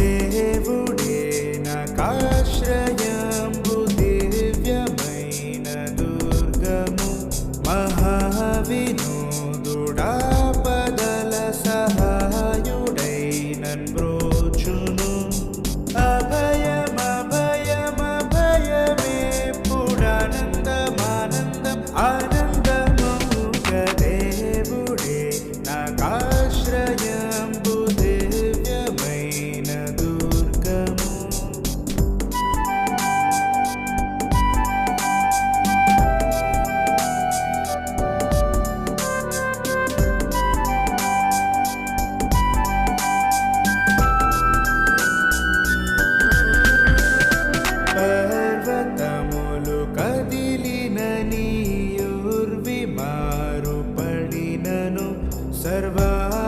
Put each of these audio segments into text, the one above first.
దేవుడే నా Observar.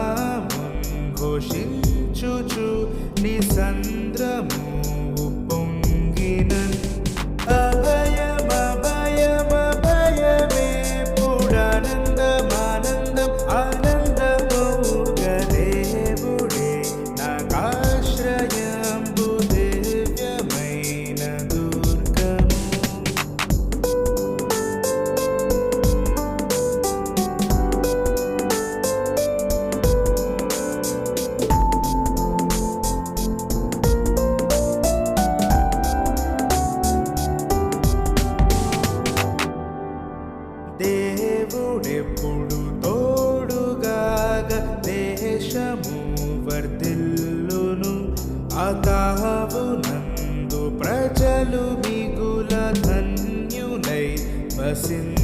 వర్ధిల్లును అతాహునందు ప్రజలు మిగుల ధన్యులై వసింది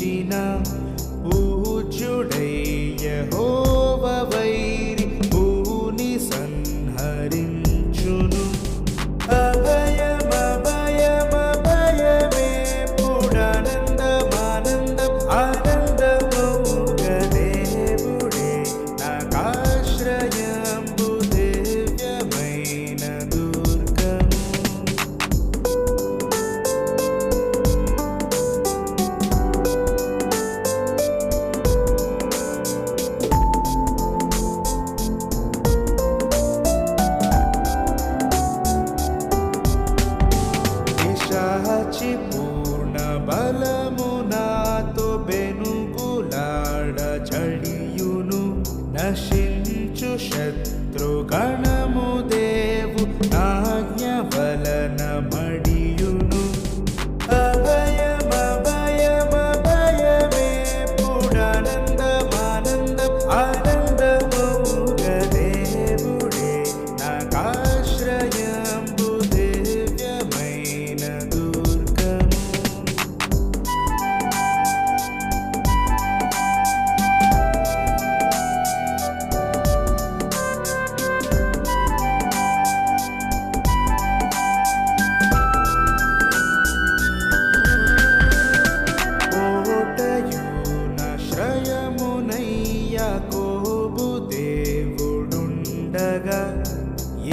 పూజించిన పూజ్యుడయ్య హోవై she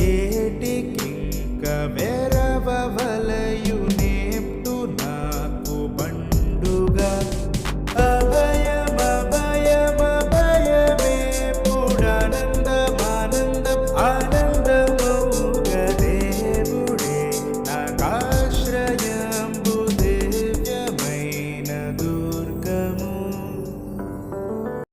ఏటికింక వెరవల